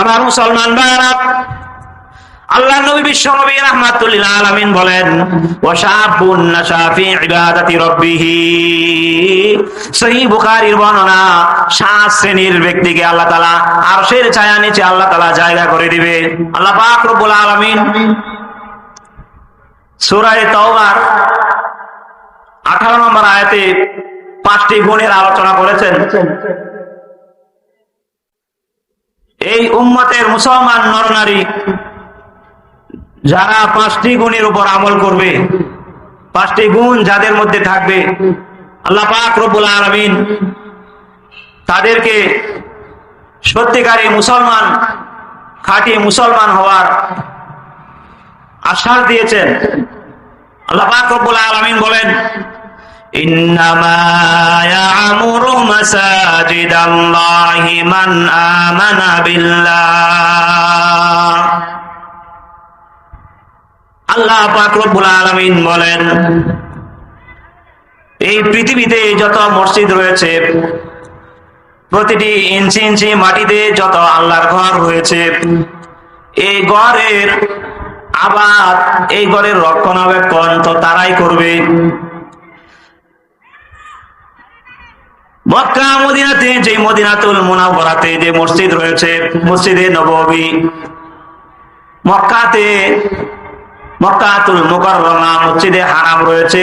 আমার মুসলমান ভাইরা আল্লাহ নবী বিশ্ব নবী রাহমাতুল্লিল বলেন বর্ণনা, সাত শ্রেণির ব্যক্তিকে আল্লাহ ছায়া নিচে আল্লাহ জায়গা করে দিবে। আল্লাহ তাওবার 18 নম্বর আয়াতে পাঁচটি গুণের আলোচনা করেছেন। এই উম্মতের মুসলমান নরনারী যারা পাঁচটি গুণের উপর আমল করবে, পাঁচটি গুণ যাদের মধ্যে থাকবে, আল্লাহ পাক রব্বুল আলামিন তাদেরকে সত্যিকারী মুসলমান, খাঁটি মুসলমান হওয়ার আশ্বাস দিয়েছেন। আল্লাহ পাক রব্বুল আলামিন বলেন إنما يعمر مساجد الله من آمن بالله আল্লাহ পাক রব্বুল আলামিন বলেন এই পৃথিবীতে যত মসজিদ রয়েছে প্রতিটি ইঞ্চি ইঞ্চি মাটিতে যত আল্লাহর ঘর রয়েছে এই ঘরের আবাদ এই ঘরের রক্ষণাবেক্ষণ তো তারাই করবে মক্কা মদিনাতে যে মদিনাতুল মুনাওয়ারাতে যে মসজিদ রয়েছে, মসজিদে নববী, মক্কাতে মক্কাতুল মুকাররমা মসজিদে হারাম রয়েছে।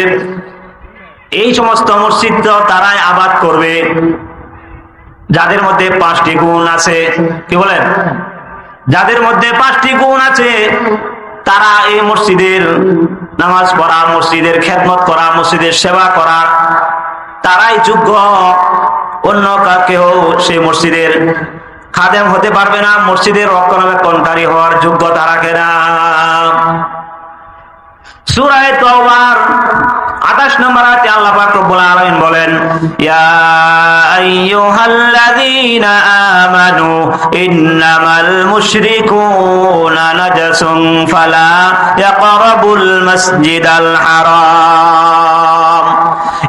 এই সমস্ত মসজিদ তারাই আবাদ করবে। যাদের মধ্যে পাঁচটি গুণ আছে, কি বলেন? যাদের মধ্যে পাঁচটি গুণ আছে, তারা এই মসজিদের নামাজ পড়া, মসজিদের খেদমত করা, মসজিদের সেবা করা তারাই যোগ্য। অন্য কেউ সেই মসজিদের খাদেম হতে পারবে না, মসজিদের রক্ষণাবেক্ষণকারী হওয়ার যোগ্যতা রাখে না সূরায়ে তওবার 28 নম্বর আয়াতে আল্লাহ বলেন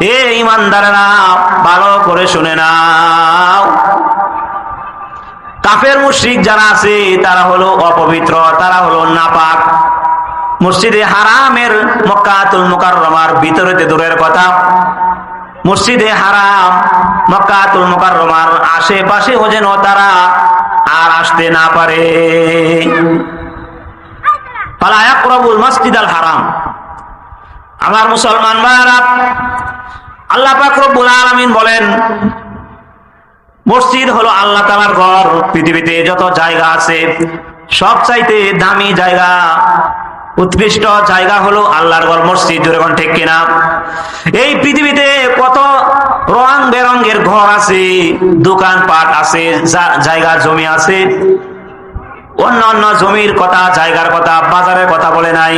এ ঈমানদাররা ভালো করে শুনে নাও। কাফের মুশরিক যারা আছে, তারা হলো অপবিত্র, তারা হলো নাপাক। মসজিদে হারামের মক্কাতুল মুকাররমার ভিতরেতে দূরের কথা। মসজিদে হারাম, মক্কাতুল আশেপাশে ও যেন তারা আর আসতে না পারে। ফালা ইয়াকরাবুল মাসজিদাল হারাম। আমার মুসলমান ভাইরা আল্লাহ পাক রব্বুল বলেন, মসজিদ হলো আল্লাহ তাআলার ঘর। পৃথিবীতে যত জায়গা আছে সব চাইতে দামি জায়গা, উৎকৃষ্ট জায়গা হলো আল্লাহর ঘর। মসজিদ যেরকম ঠিক কিনা? এই পৃথিবীতে কত রং বেরঙ্গের ঘর আছে দোকান পাট আছে জায়গা, জমি আছে। অন্য অন্য জমির কথা, জায়গার কথা, বাজারের কথা বলে নাই।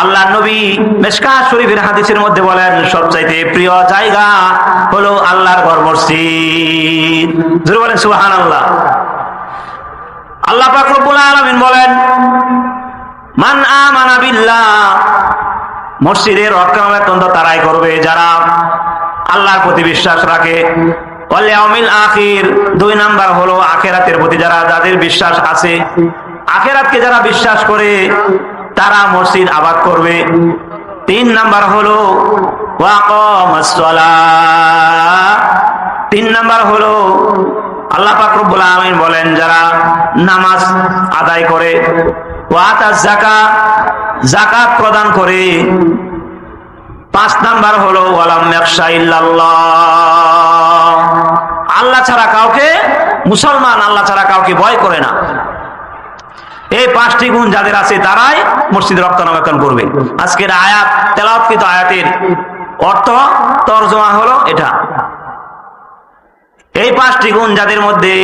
আল্লাহ নবী মেশকা শরীফের হাদিসের মধ্যে বলেন, সবচাইতে প্রিয় জায়গা হলো আল্লাহর ঘর মসজিদ। বলেন সুবহান আল্লাহ আল্লাহ পাক রব্বুল আলামিন বলেন, মান আমানা বিল্লাহ মসজিদের রক্ষণাবেক্ষণ তারাই করবে। যারা আল্লাহর প্রতি বিশ্বাস রাখে অমিল আখির, দুই নাম্বার হলো আখেরাতের প্রতি যারা, যাদের বিশ্বাস আছে, আখেরাতকে যারা বিশ্বাস করে তারা মসজিদ আবাদ করবে। তিন নাম্বার হলো তিন নাম্বার হলো, আল্লাহ পাক রব্বুল আলামিন বলেন, যারা নামাজ আদায় করে জাকা জাকাত প্রদান করে। পাঁচ নাম্বার হলো আল্লাহ ছাড়া কাউকে মুসলমান, আল্লাহ ছাড়া কাউকে ভয় করে না। এই পাঁচটি গুণ যাদের আছে তারাই মসজিদ রক্ষণাবেক্ষণ করবে আজকের আয়াত তেলাওয়াতকৃত আয়াতের অর্থ তর্জমা হলো এটা এই পাঁচটি গুণ যাদের মধ্যে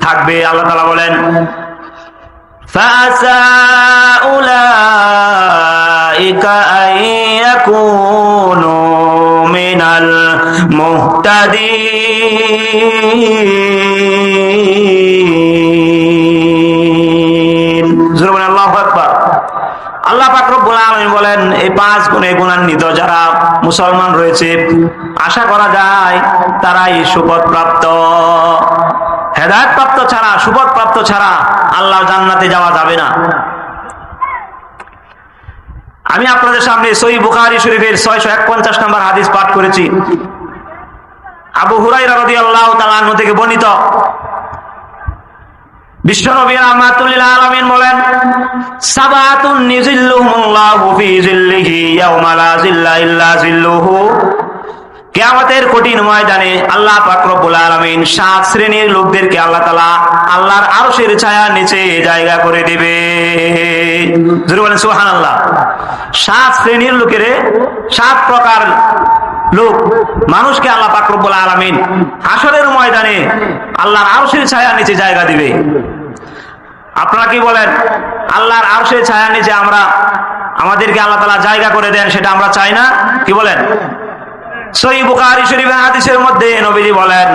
থাকবে আল্লাহ তালা বলেন فعسى أولئك أن يكونوا من المهتدين রব্বুল বলেন, এই পাঁচ গুণে গুণান্বিত যারা মুসলমান রয়েছে, আশা করা যায় তারাই সুপথ প্রাপ্ত হেদায়ত প্রাপ্ত ছাড়া সুপথ প্রাপ্ত ছাড়া আল্লাহ জান্নাতে যাওয়া যাবে না। আমি আপনাদের সামনে সই বুখারি শরীফের ছয়শো একপঞ্চাশ নম্বর হাদিস পাঠ করেছি। আবু হুরাই রাদি আল্লাহ থেকে বর্ণিত বিশ্বনবী রহমাতুল্লাহ আলামিন বলেন কঠিন ময়দানে আল্লাহ পাক আলামিন সাত শ্রেণির লোকদেরকে আল্লাহ তাআলা আল্লাহর আরশের ছায়ার নিচে জায়গা করে দিবে। বলেন, সুবহানাল্লাহ। সাত শ্রেণির লোকের, সাত প্রকার লোক, মানুষকে আল্লাহ পাক আলামিন হাসরের ময়দানে আল্লাহর আরশের ছায়ার নিচে জায়গা দিবে। আপনারা কি বলেন? আল্লাহর আরশের ছায়ার নিচে আমরা, আমাদেরকে আল্লাহ তাআলা জায়গা করে দেন, সেটা আমরা চাই না? কি বলেন? বুখারী শরীফের হাদিসের মধ্যে নবীজি বলেন,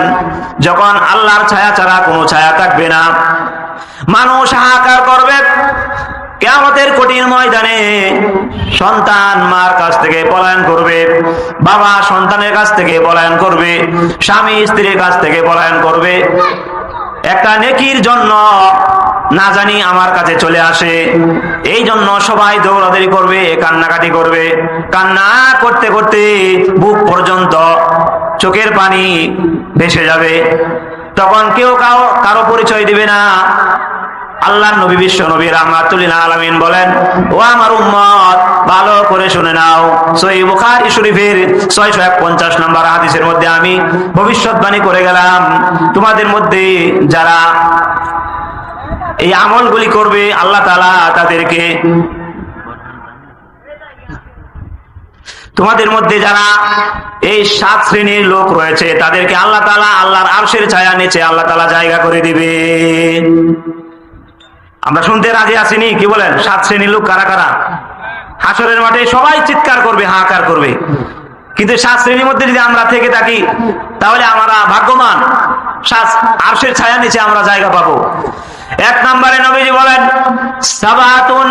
যখন আল্লাহর ছায়া ছাড়া কোনো ছায়া থাকবে না, মানুষ হাহাকার করবে। কেয়ামতের কঠিন ময়দানে সন্তান মার কাছ থেকে পলায়ন করবে, বাবা সন্তানের কাছ থেকে পলায়ন করবে, স্বামী স্ত্রীর কাছ থেকে পলায়ন করবে। একটা নেকির জন্য না জানি আমার কাছে চলে আসে। এই জন্য সবাই দৌড়াদৌড়ি করবে, কান্নাকাটি করবে। কান্না করতে করতে বুক পর্যন্ত চোখের পানি ভেসে যাবে। তখন কেউ কাউ কারও পরিচয় দিবে না। আল্লাহ নবী বিশ্ব নবী রহমাতুল্লাহ আলামিন বলেন, ও আমার উম্মত, ভালো করে শুনে নাও। সহি বুখারী শরীফের 651 নম্বর হাদিসের মধ্যে আমি ভবিষ্যৎবাণী করে গেলাম, তোমাদের মধ্যে যারা এই আমলগুলি করবে, আল্লাহ তাআলা তাদেরকে তোমাদের মধ্যে যারা এই সাত শ্রেণির লোক রয়েছে, তাদেরকে আল্লাহ তাআলা আল্লাহর আরশের ছায়া নিচে আল্লাহ তাআলা জায়গা করে দিবে। আমরা শুনতে রাজি আসিনি কি বলেন? সাত শ্রেণির লোক কারা কারা? হাসরের মাঠে সবাই চিৎকার করবে, হাহাকার করবে। কিন্তু সাত শ্রেণির মধ্যে যদি আমরা থেকে থাকি, তাহলে আমরা ভাগ্যবান। আরশের ছায়া নিচে আমরা জায়গা পাবো। এক নম্বরে নবীজি বলেন, সাবাতুন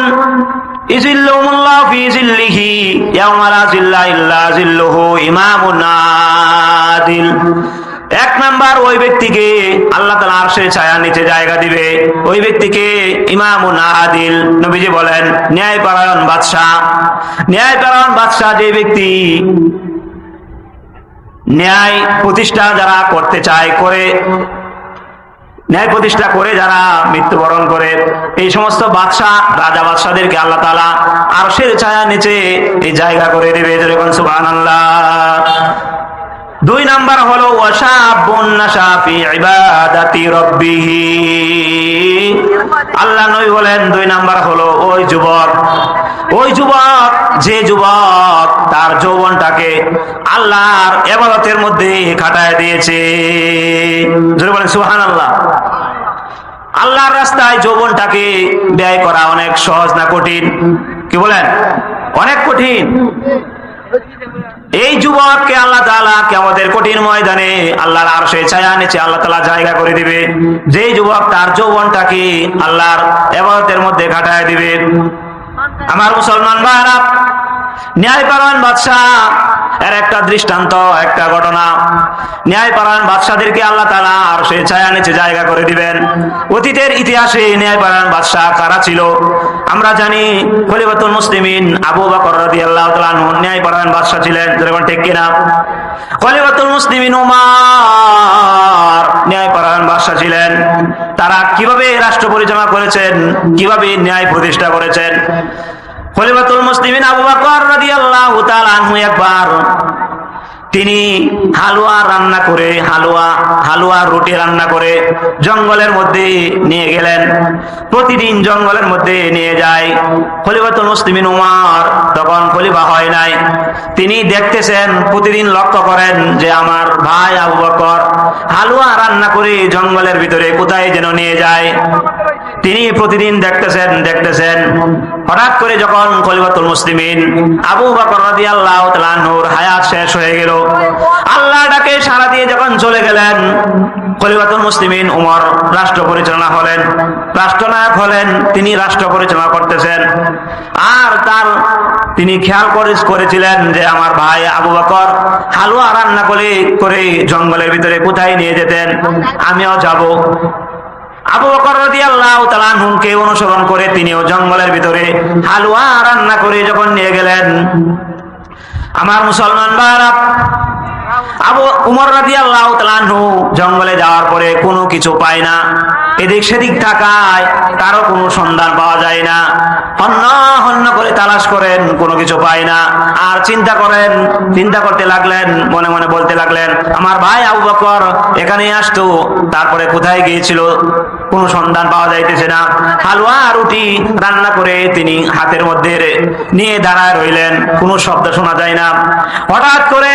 ইমামুন আদিল এক নাম্বার ওই ব্যক্তিকে আল্লাহ তালা আরশের ছায়া নিচে জায়গা দিবে। ওই ব্যক্তিকে ইমামুন আদিল নবীজি বলেন ন্যায় পরায়ণ বাদশাহ। ন্যায় পরায়ণ বাদশাহ যে ব্যক্তি ন্যায় প্রতিষ্ঠা যারা করতে চায়, করে ন্যায় প্রতিষ্ঠা করে যারা মৃত্যুবরণ করে, এই সমস্ত বাদশাহ, রাজা বাদশাদেরকে আল্লাহ তালা আরশের ছায়া নিচে এই জায়গা করে দেবে। যেরকম সুবাহ আল্লাহ দুই নাম্বার হলো আল্লাহ নই বলেন, দুই নাম্বার হলো, ওই যুবক ওই যুবক, যে যুবক তার যৌবনটাকে আল্লাহর ইবাদতের মধ্যে খাটায় দিয়েছে। বলেন, সুবহানাল্লাহ। আল্লাহর রাস্তায় যৌবনটাকে ব্যয় করা অনেক সহজ না কঠিন? কি বলেন? অনেক কঠিন। এই যুবককে আল্লাহ তাআলা আমাদের কঠিন ময়দানে আল্লাহর আর সে ছায়া নিচে আল্লাহ তালা জায়গা করে দিবে। যে যুবক তার যৌবনটাকে আল্লাহর এবারতের মধ্যে কাটায় দিবে। আমার মুসলমান ভাইরা পালন বাদশাহ এর একটা দৃষ্টান্ত, একটা ঘটনা। ন্যায়পরায়ণ বাদশাদেরকে আল্লাহ তাআলা আর সে ছায়া নিচে জায়গা করে দিবেন। অতীতের ইতিহাসে ন্যায়পরায়ণ বাদশাহ কারা ছিল? আমরা জানি খলিফাতুল মুসলিমিন আবু বকর রাদিয়াল্লাহু তাআলা বাদশাহ ছিলেন যেমন ঠিক কিনা? খলিফাতুল মুসলিমিন উমার ন্যায়পরায়ণ বাদশাহ ছিলেন। তারা কীভাবে রাষ্ট্র পরিচালনা করেছেন? কীভাবে ন্যায় প্রতিষ্ঠা করেছেন? খলিফাতুল মুসলিমিন আবু বকর রাদিয়াল্লাহু তাআলা আনহু একবার তিনি হালুয়া রান্না করে, হালুয়া হালুয়া রুটি রান্না করে জঙ্গলের মধ্যে নিয়ে গেলেন। প্রতিদিন জঙ্গলের মধ্যে নিয়ে যায়। খলিফাতুল মুসলিমিন উমার তখন খলিফা হয় নাই। তিনি দেখতেছেন, প্রতিদিন লক্ষ্য করেন যে আমার ভাই আবু বকর হালুয়া রান্না করে জঙ্গলের ভিতরে কোথায় যেন নিয়ে যায়। তিনি প্রতিদিন দেখতেছেন দেখতেছেন। হঠাৎ করে যখন খলিফাতুল মুসলিমিন আবু বকর হায়াত শেষ হয়ে গেল, আল্লাহ ডাকে সারা দিয়ে যখন চলে গেলেন, খলিফাতুল মুসলিমিন উমর রাষ্ট্র পরিচালনা হলেন। রাষ্ট্রনায়ক হলেন, তিনি রাষ্ট্র পরিচালনা করতেছেন। আর তার তিনি খেয়াল করে- করেছিলেন যে আমার ভাই আবু বকর হালুয়া রান্না করে করে জঙ্গলের ভিতরে কোথায় নিয়ে যেতেন, আমিও যাব। আবু বকর রাদিয়াল্লাহু তাআলা আনহুকে অনুসরণ করে তিনিও জঙ্গলের ভিতরে হালুয়া রান্না করে যখন নিয়ে গেলেন। আমার মুসলমান ভাইরা জঙ্গলে যাওয়ার পরে কোনো কিছু পায় না। এদিক সেদিক থাকায় কারও কোনো সন্ধান পাওয়া যায় না। হন্য হন্য করে তালাশ করেন, কোনো কিছু পায় না। আর চিন্তা করেন, চিন্তা করতে লাগলেন, মনে মনে বলতে লাগলেন, আমার ভাই আবু বকর এখানে আসতো, তারপরে কোথায় গিয়েছিল? কোনো সন্ধান পাওয়া যাইতেছে না। হালুয়া রুটি রান্না করে তিনি হাতের মধ্যে নিয়ে দাঁড়ায় রইলেন। কোনো শব্দ শোনা যায় না। হঠাৎ করে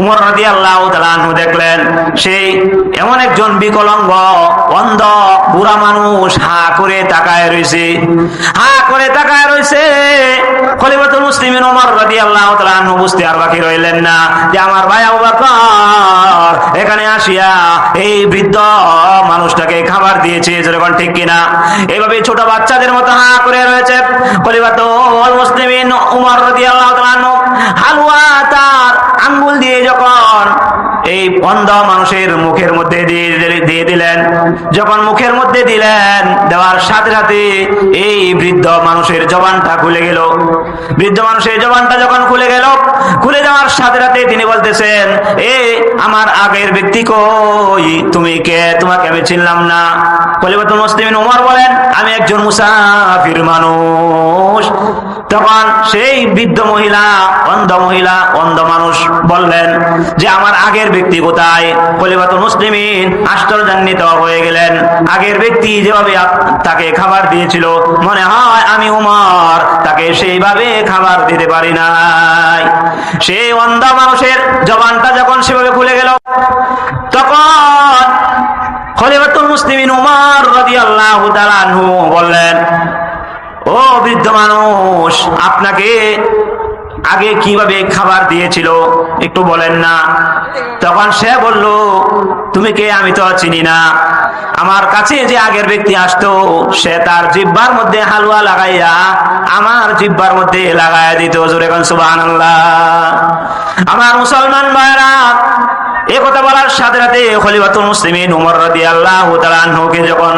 উমর রাজি আল্লাহ দেখলেন সেই এমন একজন বিকলঙ্গ, অন্ধ, বুড়া মানুষ, হা করে তাকায় রয়েছে হা করে তাকায় রয়েছে এই বৃদ্ধ মানুষটাকে খাবার দিয়েছে। এইভাবে ছোট বাচ্চাদের মতো হা করে রয়েছে। হালুয়া আঙ্গুল দিয়ে যখন এই অন্ধ মানুষের মুখের মধ্যে দিয়ে দিলেন, যখন মুখের মধ্যে দিলেন, দেওয়ার সাথে সাথে এই বৃদ্ধ মানুষের জবানটা খুলে গেল। বৃদ্ধ মানুষের জবানটা যখন খুলে গেল, খুলে যাওয়ার সাথে সাথে তিনি বলতেছেন, এ আমার আগের ব্যক্তি কই? তুমি কে? তোমাকে আমি চিনলাম না। কলিবাতুল মুসলিমিন উমর বলেন, আমি একজন মুসাফির মানুষ। তখন সেই বৃদ্ধ মহিলা, অন্ধ মহিলা, অন্ধ মানুষ বললেন যে, আমার আগের ব্যক্তি কোথায়? কলিবাতুল মুসলিমিন আশ্চর্যান্বিত হয়ে গেলেন। আগের ব্যক্তি যেভাবে তাকে খাবার দিয়েছিল, মনে হয় আমি উমর, তাকে সেইভাবে খাবার দিতে পারি নাই। সেই অন্ধ মানুষের জবানটা যখন সেভাবে খুলে গেল, তখন খলিফাতুল মুসলিমিন উমর রাদিয়াল্লাহু তাআলা বললেন ও বৃদ্ধ মানুষ, আপনাকে আগে কীভাবে খাবার দিয়েছিল একটু বলেন না? তখন সে বলল, তুমি কে? আমি তো চিনি না। আমার কাছে যে আগের ব্যক্তি আসতো, সে তার জিব্বার মধ্যে হালুয়া লাগাইয়া আমার জিব্বার মধ্যে লাগাইয়া দিত। জোরে কোন সুবহানাল্লাহ। আমার মুসলমান ভাইরা এ কথা বলার সাথে সাথে খলিফাতুল মুসলিমিন উমর রাদিয়াল্লাহু তাআলা আনহুকে যখন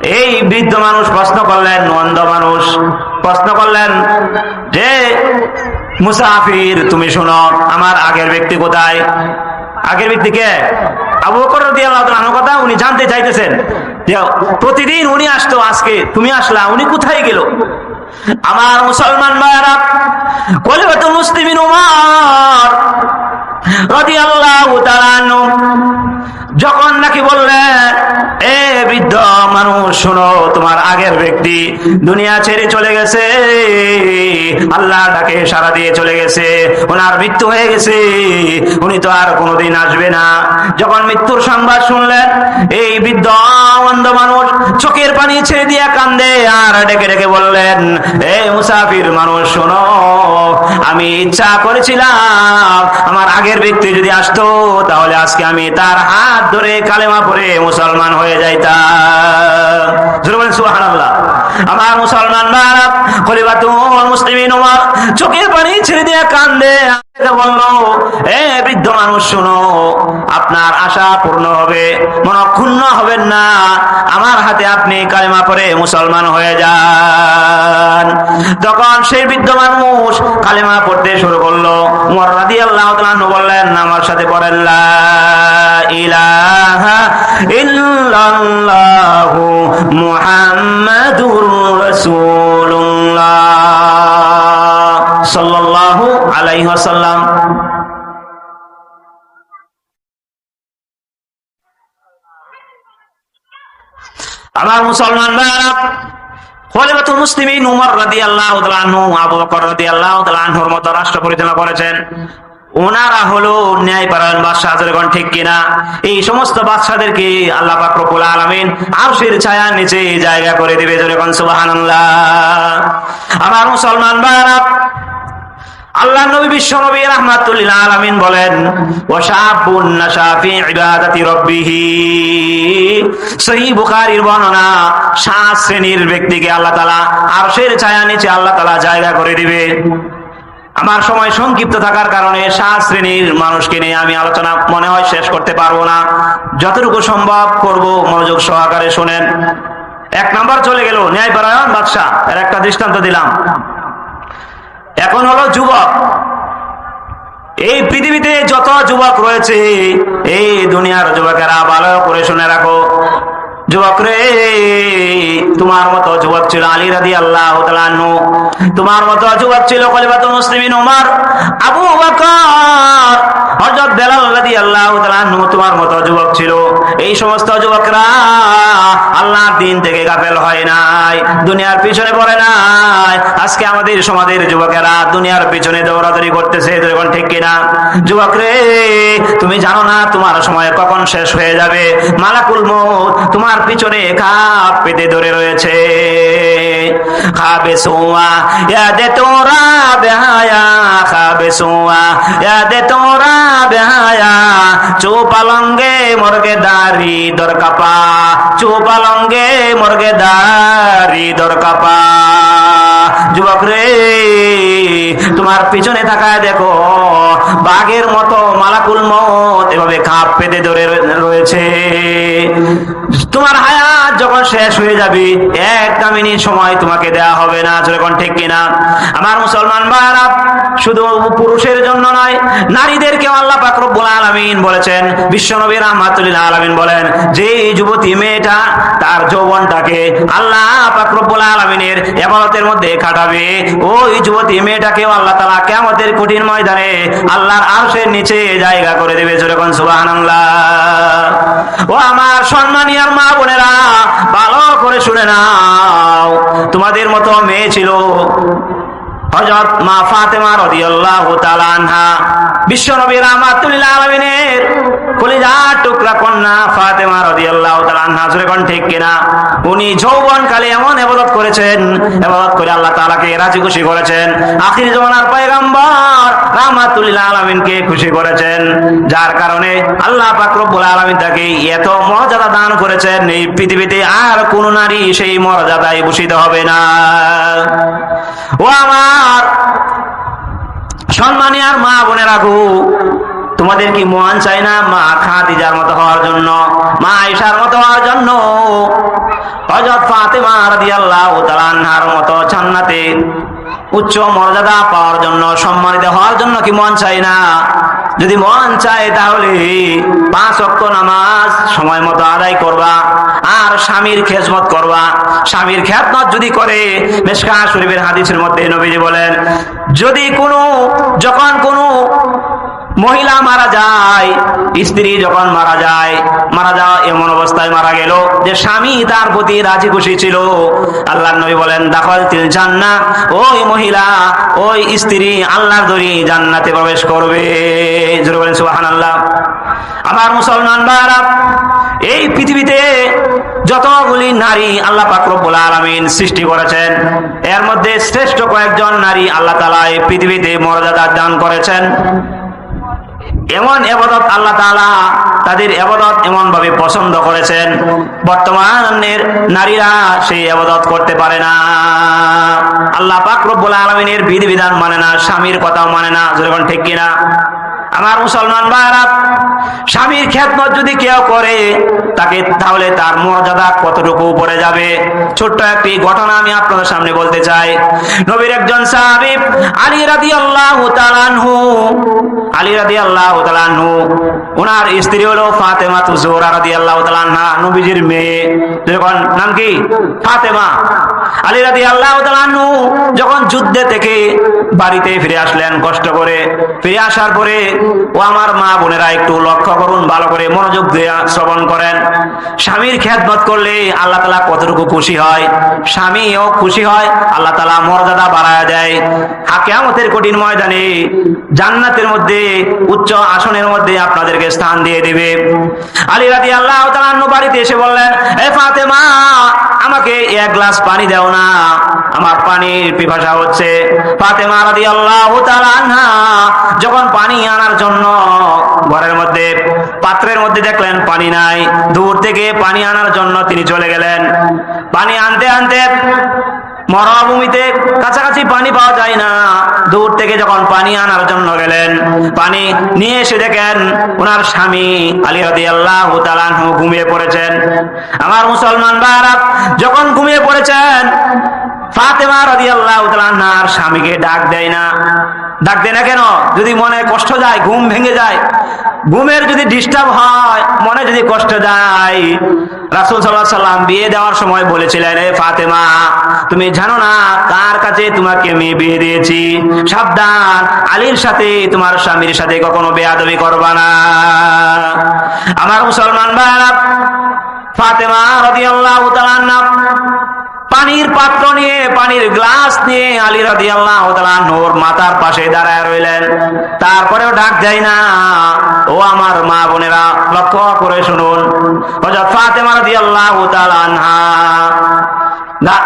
এই বৃদ্ধ মানুষ প্রশ্ন করলেন, অন্ধ মানুষ, প্রশ্ন করলেন, যে মুসাফির, তুমি শোনো, আমার আগের ব্যক্তি কোথায়? আগের ব্যক্তি কে? আবু বকর কথা উনি জানতে চাইতেছেন। প্রতিদিন উনি আসতো আজকে, তুমি আসলা, উনি কোথায় গেল? আমার মুসলমান যখন নাকি বললেন এ বৃদ্ধ মানুষ, শোনো, তোমার আগের ব্যক্তি দুনিয়া ছেড়ে চলে গেছে। আল্লাহ ডাকে সারা দিয়ে চলে গেছে। ওনার মৃত্যু হয়ে গেছে। উনি তো আর কোনোদিন আসবে না। যখন মৃত্যুর সংবাদ শুনলেন, এই বৃদ্ধ অন্ধ মানুষ চোখের পানি ছেড়ে দিয়ে কান্দে আর ডেকে ডেকে বললেন, এ মুসাফির মানুষ, শোনো আমি ইচ্ছা করেছিলাম আমার আগের ব্যক্তি যদি আসতো, তাহলে আজকে আমি তার হাত ধরে কালেমা পরে মুসলমান হয়ে যাইতাম। আমার মুসলমান মুসলমান ভাইরা খলিফাতুল মুসলিমিন ওমর চোখের পানি ছেড়ে দিয়ে কান্দে। বলল এ বৃদ্ধ মানুষ শুনো, আপনার আশা পূর্ণ হবে, মনক্ষুণ্ণ হবেন না। আমার হাতে আপনি কালেমা পরে মুসলমান হয়ে যান। তখন সেই বৃদ্ধ মানুষ কালেমা পড়তে শুরু করল। তাআলা আনহু বললেন, আমার সাথে পড়েন ইলাহা ইল্লাল্লাহু মুহাম্মাদুর সাল্লাল্লাহু আলাইহি ওয়াসাল্লাম। আমার মুসলমান ভাইরা উমর রাষ্ট্র পরিচালনা করেছেন। ওনারা হলো ন্যায় পারায়ণ বাদশাহ যেরকম ঠিক কিনা? এই সমস্ত বাদশাদেরকে আল্লাহ আলামিন আরশের নিচে জায়গা করে দিবে। সুবহানাল্লাহ। আমার মুসলমান ভাইরা আল্লাহ নবী বিশ্ব নবী রাহমাতুল্লিল আলামিন বলেন শ্রেণির ব্যক্তিকে আল্লাহ আল্লাহ জায়গা করে দিবে। আমার সময় সংক্ষিপ্ত থাকার কারণে সাত শ্রেণির মানুষকে নিয়ে আমি আলোচনা মনে হয় শেষ করতে পারব না। যতটুকু সম্ভব করব, মনোযোগ সহকারে শোনেন। এক নাম্বার চলে গেল, ন্যায়পরায়ণ বাদশাহ, এর একটা দৃষ্টান্ত দিলাম। এখন হলো যুবক। এই পৃথিবীতে যত যুবক রয়েছে, এই দুনিয়ার যুবকেরা ভালো করে শুনে রাখো। যুবক রে, তোমার মতো যুবক ছিল আলী রাদি আল্লাহ তোমার মতো যুবক ছিল কলিবাত মুসলিমিন উমর। আবু বকর হযরত বেলাল রাদি আল্লাহ তোমার মতো যুবক ছিল। এই সমস্ত যুবকরা আল্লাহর দিন থেকে গাফেল হয় নাই, দুনিয়ার পিছনে পড়ে নাই। আজকে আমাদের সমাজের যুবকেরা দুনিয়ার পিছনে দৌড়াদৌড়ি করতেছে যখন ঠিক কিনা? যুবক রে, তুমি জানো না তোমার সময় কখন শেষ হয়ে যাবে? মালাকুল মৌত তোমার পিছনে খাপ পেতে ধরে রয়েছে। খাবে সোয়া ইয়াদে তোরা বেহায়া খাবে সোয়া ইয়াদে তোরা বেহায়া চোপালঙ্গে মর্গে দারি দরকাপা চৌপালঙ্গে মর্গে দারি দর কাপা যুবক রে, তোমার পিছনে তাকায় দেখো, বাঘের মতো মালাকুল মত এভাবে খাপ পেতে ধরে রয়েছে। তোমার হায়াত যখন শেষ হয়ে যাবে, এক দামিনী সময় তোমাকে দেয়া হবে না যখন ঠিক কিনা? আমার মুসলমান ভাইরা শুধু পুরুষের জন্য নয়, নারীদেরকেও আল্লাহ পাক রব্বুল আলামিন বলেছেন, বিশ্বনবী রাহমাতুল্লাহ আলামিন বলেন যে যুবতী মেয়েটা তার যৌবনটাকে আল্লাহ পাক রব্বুল আলামিনের ইবাদতের মধ্যে কাটাবে ওই যুবতী মেয়েটাকেও আল্লাহ তালা কেমতের কঠিন ময়দানে আল্লাহর আরশের নিচে জায়গা করে দেবে। যেরকম সুবাহ ও আমার সম্মানিয়ার মা বোনেরা, ভালো করে শুনে নাও। তোমাদের মতো মেয়ে ছিল। হযরত মা ফাতেমা রাদিয়াল্লাহু তাআলা আনহা আলামিনের টুকরা কন্যা ফাতেমা রাদিয়াল্লাহু তাআলা আনহা কোন ঠিক কিনা? উনি এমন ইবাদত করেছেন ইবাদত করে আল্লাহ তাআলাকে রাজি খুশি করেছেন। আখির জামানার পয়গম্বর রাহমাতুল্লাহ আলামিনকে খুশি করেছেন। যার কারণে আল্লাহ পাক রব্বুল তাকে এত মর্যাদা দান করেছেন, এই পৃথিবীতে আর কোন নারী সেই মর্যাদায় ভূষিত হবে না। ও আমার সম্মানী আর মা বোনেরা গো, তোমাদের কি মন চাই না মা খাদিজার মতো হওয়ার জন্য, মা আয়েশার মতো হওয়ার জন্য? হযরত ফাতেমা রাদিয়াল্লাহু তাআলা আনহার মতো জান্নাতে উচ্চ মর্যাদা পাওয়ার জন্য, সম্মানিত হওয়ার জন্য কি মন চাই না? যদি মন চায় তাহলে পাঁচ অক্ট নামাজ সময় মতো আদায় করবা, আর স্বামীর খেজমত করবা। স্বামীর খেদমত যদি করে, মেশকা শরীফের হাদিসের মধ্যে নবীজি বলেন, যদি কোনো, যখন কোনো মহিলা মারা যায়, স্ত্রী যখন মারা যায়, মারা যাওয়া এমন অবস্থায় মারা গেল যে স্বামী তার প্রতি রাজি খুশি ছিল। আল্লাহ নবী বলেন, দাখল তিল জান্না ওই মহিলা, ওই স্ত্রী আল্লাহর দরি জান্নাতে প্রবেশ করবে। জোরে বলেন, সুবহানাল্লাহ। আমার মুসলমান ভাইরা এই পৃথিবীতে যতগুলি নারী আল্লাহ পাক রব্বুল আলামিন সৃষ্টি করেছেন, এর মধ্যে শ্রেষ্ঠ কয়েকজন নারী আল্লাহ তালা এই পৃথিবীতে মর্যাদা দান করেছেন। এমন এবাদত আল্লাহ তাদের এবাদত এমন ভাবে পছন্দ করেছেন। বর্তমানের নারীরা সেই এবাদত করতে পারে না। আল্লাহ পাক রব্বুল আলামিনের বিধিবিধান মানে না, স্বামীর কথাও মানে না যখন ঠিক কিনা। আমার মুসলমান ভাইরা স্বামীর খেদমত যদি কেউ করে, তাকে তাহলে তার মর্যাদা কতটুকু উপরে যাবে? ছোট্ট একটি ঘটনা আমি আপনাদের সামনে বলতে চাই। নবীর একজন সাহাবী, আলী রাদিয়াল্লাহু তাআলা আনহু, আলী রাদিয়াল্লাহু তাআলা আনহু ওনার স্ত্রী হলো ফাতেমা তুজোরা রাদিয়াল্লাহু তাআলা আনহা, নবীজির মেয়ে। যখন নাম কি? ফাতেমা। আলী রাদি আল্লাহ তাআলাহু যখন যুদ্ধে থেকে বাড়িতে ফিরে আসলেন কষ্ট করে, ফিরে আসার পরে ও আমার মা বোনেরা একটু লক্ষ্য করুন, ভালো করে মনোযোগ দিয়ে শ্রবণ করেন। স্বামীর খেদমত করলে আল্লাহ তালা কতটুকু খুশি হয়? স্বামীও খুশি হয়, আল্লাহ তালা মর্যাদা বাড়ায় দেয়। হাকিয়ামতের কঠিন ময়দানে জান্নাতের মধ্যে, উচ্চ আসনের মধ্যে আপনাদেরকে স্থান দিয়ে দেবে। আলী রাদি আল্লাহ তাআলা বাড়িতে এসে বললেন, এ ফাতেমা আমাকে এক গ্লাস পানি দাও না। আমার পানির পিপাসা হচ্ছে। ফাতেমা রাদি আল্লাহ যখন পানি আনার জন্য ঘরের মধ্যে, পাত্রের মধ্যে দেখলেন পানি নাই, দূর থেকে পানি আনার জন্য তিনি চলে গেলেন। পানি আনতে আনতে মরুভূমিতে কাছাকাছি পানি পাওয়া যায় না। দূর থেকে যখন পানি আনার জন্য গেলেন, পানি নিয়ে এসে দেখেন ওনার স্বামী আলী রাদি আল্লাহ ঘুমিয়ে পড়েছেন। আমার মুসলমান ভাইরা যখন ঘুমিয়ে পড়েছেন, ফাতেমা রাদি আল্লাহ স্বামীকে ডাক দেয় না। ডাক দেয় না কেন? যদি মনে কষ্ট যায়, ঘুম ভেঙে যায়, ঘুমের যদি ডিস্টার্ব হয়, মনে যদি কষ্ট যায়, রাসুল সাল্লাহ সাল্লাম বিয়ে দেওয়ার সময় বলেছিলেন, এ ফাতেমা, তুমি জানো না কার কাছে তোমাকে আমি বিয়ে দিয়েছি? সাবধান, আলীর সাথে, তোমার স্বামীর সাথে কখনো বেয়াদবি করবা না। আমার মুসলমান ভাইরা ফাতেমা রাদিয়াল্লাহু তাআলা পানির পাত্র নিয়ে, পানির গ্লাস নিয়ে আলী রাদি আল্লাহ নোর মাতার পাশে দাঁড়ায় রইলেন। তারপরেও ডাক যায় না। ও আমার মা বোনেরা, লক্ষ্য করে শুনুন। ফাতেমা রাদি আল্লাহ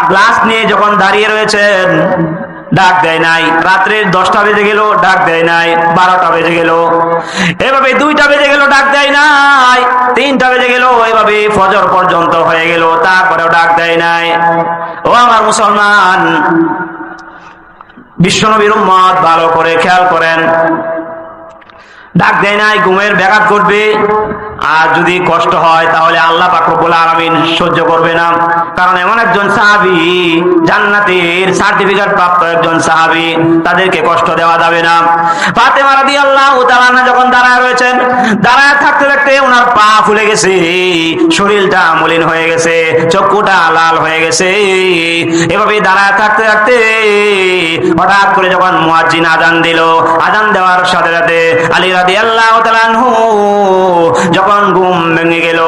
গ্লাস নিয়ে যখন দাঁড়িয়ে রয়েছেন ডাক দেয় নাই। রাত্রে দশটা বেজে গেল, ডাক দেয় নাই। বারোটা বেজে গেল। এভাবে দুইটা বেজে গেল, ডাক দেয় নাই। তিনটা বেজে গেল, এভাবে ফজর পর্যন্ত হয়ে গেল, তারপরেও ডাক দেয় নাই। ও আমার মুসলমান, বিশ্বনবীর উম্মত ভালো করে খেয়াল করেন। ডাক দেয় নাই, ঘুমের ব্যাঘাত করবে আর যদি কষ্ট হয়, তাহলে আল্লাহ পাকরবুল আলমিন সহ্য করবে না। কারণ এমন একজন সাহাবি, জান্নাতের সার্টিফিকেট প্রাপ্ত একজন সাহাবি, তাদেরকে কষ্ট দেওয়া যাবে না। পাতে মারা দিয়ে আল্লাহ তালানা যখন দাঁড়ায় রয়েছেন, দাঁড়ায় থাকতে থাকতে ওনার পা ফুলে গেছে, শরীরটা মলিন হয়ে গেছে, চক্ষুটা লাল হয়ে গেছে। এভাবে দাঁড়ায় থাকতে থাকতে হঠাৎ করে যখন মুয়াজ্জিন আজান দিল আজান দেওয়ার সাথে সাথে আলী রাদি আল্লাহ তালানহু যখন ঘুম ভেঙে গেল।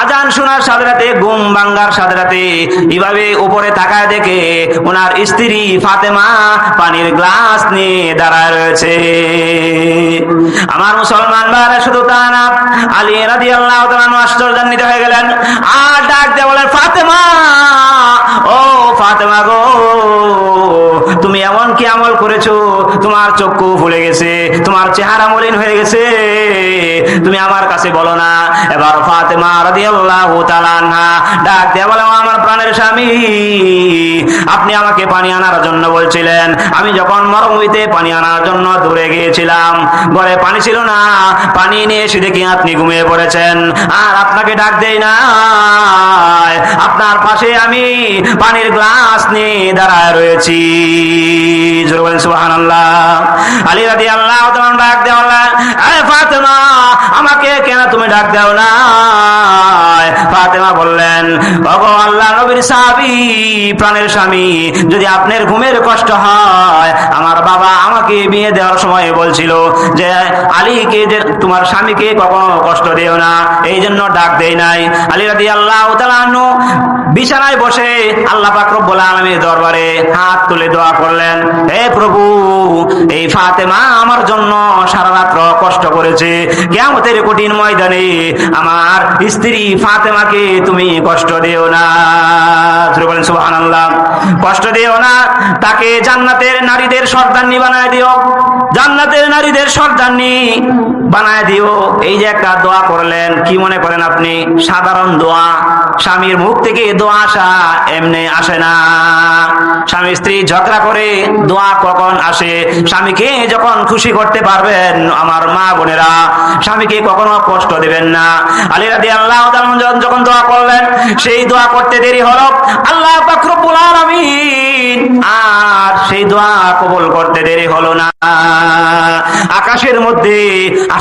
আজান শোনার সাথে সাথে ঘুম ভাঙ্গার সাথে সাথে এভাবে উপরে তাকায় দেখে ওনার স্ত্রী ফাতেমা পানির গ্লাস নিয়ে দাঁড়ায় রয়েছে। আমার মুসলমান ভাইরা, শুধু তা না, আলী রাদি আল্লাহ আশ্চর্যান্বিত হয়ে গেলেন। আর ডাক বলেন, ফাতেমা, ও ফাতেমা গো, তুমি এমন কি আমল করেছ? তোমার চক্ষু ফুলে গেছে, তোমার চেহারা মলিন হয়ে গেছে। তুমি আমার কাছে বলো না। এবার ফাতেমা রাদিয়াল্লাহু তাআলা ডাক দিয়ে বলে আমার প্রাণের স্বামী, আপনি আমাকে পানি আনার জন্য বলছিলেন। আমি যখন মরুভূমিতে পানি আনার জন্য দূরে গিয়েছিলাম, ঘরে পানি ছিল না। পানি নিয়ে এসে দেখি আপনি ঘুমিয়ে পড়েছেন। আর আপনাকে ডাক দেই না আপনার পাশে আমি পানির গ্লাস নিয়ে দাঁড়ায় রয়েছি। আলী রাদিয়াল্লাহু তাআলা ডাক দেওয়া ফাতেমা, আমাকে কেন তুমি ডাক দাও না ফাতেমা বললেন, ওগো আল্লাহ নবীর সাহাবী, প্রাণের স্বামী, যদি আপনার ঘুমের কষ্ট হয়, আমার বাবা আমাকে বিয়ে দেওয়ার সময় বলছিল যে, আলীকে যে তোমার স্বামীকে কখনো কষ্ট দিও না এই জন্য ডাক দেই নাই। আলী রাদি আল্লাহ বিছানায় বসে আল্লাহ পাক রব্বুল আলামিনের দরবারে হাত তুলে দোয়া করলেন, হে প্রভু, এই ফাতেমা আমার জন্য সারা রাত্র কষ্ট করেছে। কিয়ামতের কঠিন ময়দানে আমার স্ত্রী ফাতেমাকে তুমি কষ্ট দিও না। বলেন, সুবহানাল্লাহ। কষ্ট দিও না, তাকে জান্নাতের নারীদের সর্দারনি বানায় দিও। জান্নাতের নারীদের সর্দারনি বানায় দিও। এই যে একটা দোয়া করলেন, কি মনে করেন আপনি? সাধারণ দোয়া। স্বামীর মুখ থেকে দোয়া আসা এমনি আসে না। স্বামী স্ত্রী ঝগড়া করে দোয়া কখন আসে? স্বামীকে যখন খুশি করতে পারবেন, আমার মা বোনেরা, স্বামীকে কখনো কষ্ট দেবেন না। আলী রাদি আল্লাহ যখন দোয়া করলেন সেই দোয়া করতে দেরি হলো। আল্লাহ ফাকরুল আলামিন আর সেই দোয়া কবল করতে দেরি হলো না। আকাশের মধ্যে,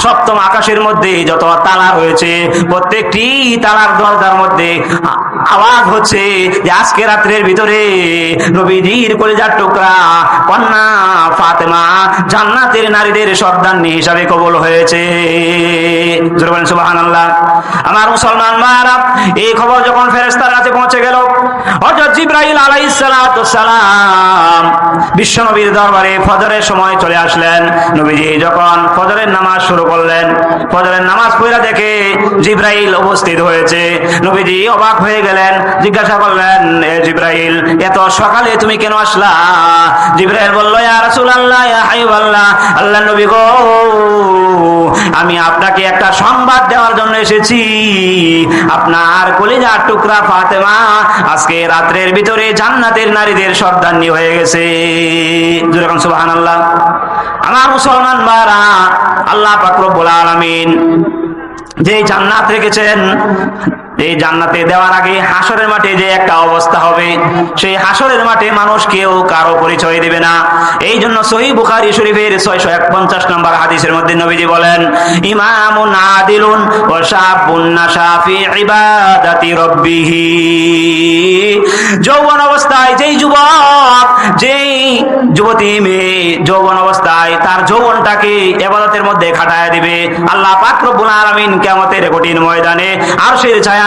সপ্তম আকাশের মধ্যে যত তালা রয়েছে, প্রত্যেকটি তালার দরজার মধ্যে আওয়াজ হচ্ছে যে আজকে রাত্রের ভিতরে নবীজির কলিজার টুকরা কন্যা ফাতেমা জান্নাতের নারীদের সর্দান্নি হিসাবে কবল হয়েছে। আমার মুসলমান ভাইরা এই খবর যখন ফেরেস্তার কাছে পৌঁছে গেল, হযরত জিবরাইল আলাইহিস সালাতু সালাম বিশ্ব নবীর দরবারে ফজরের সময় চলে আসলেন। নবীজি যখন ফজরের নামাজ শুরু করলেন, ফজরের নামাজ পড়া দেখে জিব্রাইল উপস্থিত হয়েছে। নবীজি অবাক হয়ে গেলেন, জিজ্ঞাসা করলেন, এ জিব্রাইল, এত সকালে তুমি কেন আসলা? জিব্রাইল বলল, ইয়া রাসূলুল্লাহ, ইয়া হাবিবাল্লাহ, আল্লাহ নবী গো, আমি আপনাকে একটা সংবাদ দেওয়ার জন্য এসেছি। আপনার কলিজার টুকরা ফাতেমা আজকে রাত্রের ভিতরে জান্নাতের নারীদের সর্দান্নি হয়ে গেছে। যেরকম সুবাহান আল্লাহ আমার মুসলমান বারা আল্লাহ পাকরবুল আলামিন যে জান্নাত রেখেছেন এই জান্নাতে দেওয়ার আগে হাসরের মাঠে যে একটা অবস্থা হবে, সেই হাসরের মাঠে মানুষ কেউ কারও পরিচয় দিবে না। এই জন্য সহি বুখারি শরীফের ছয়শো এক পঞ্চাশ নম্বর হাদিসের মধ্যে নবীজি বলেন যৌবন অবস্থায় যেই যুবক, যেই যুবতী মেয়ে যৌবন অবস্থায় তার যৌবনটাকে এবাদতের মধ্যে খাটায় দিবে। আল্লাহ পাক রব্বুল আলামিন কঠিন ময়দানে আরশের ছায়ার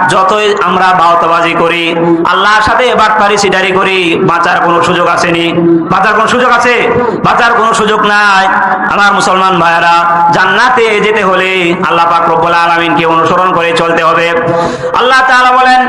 যতই আমরা বাওতাবাজি করি, আল্লাহর সাথে বাটপারি সিটারি করি, বাঁচার কোনো সুযোগ আসেনি। বাঁচার কোনো সুযোগ আছে? বাঁচার কোনো সুযোগ নাই। আমার মুসলমান ভাইয়ারা, জান্নাতে যেতে হলে আল্লাহ পাক রব্বুল আলামিনকে অনুসরণ করে চলতে হবে। আল্লাহ তাআলা বলেন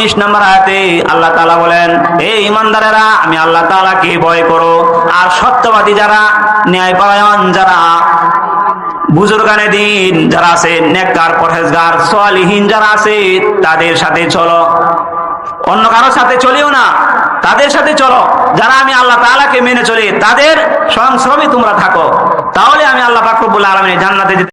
119 নম্বর আয়াতে আল্লাহ তাআলা বলেন, হে ঈমানদারেরা, আমি আল্লাহ তাআলাকে ভয় করো। আর সত্যবাদী যারা, ন্যায়পরায়ণ যারা, বুজুর্গানে দিন যারা আছে পরহেজগার যারা আছে, তাদের সাথে চলো। অন্য কারোর সাথে চলিও না, তাদের সাথে চলো। যারা আমি আল্লাহ তাআলাকে মেনে চলি, তাদের সংশ্রমে তোমরা থাকো। তাহলে আমি আল্লাহ পাক রব্বুল আলামিনের জান্নাতে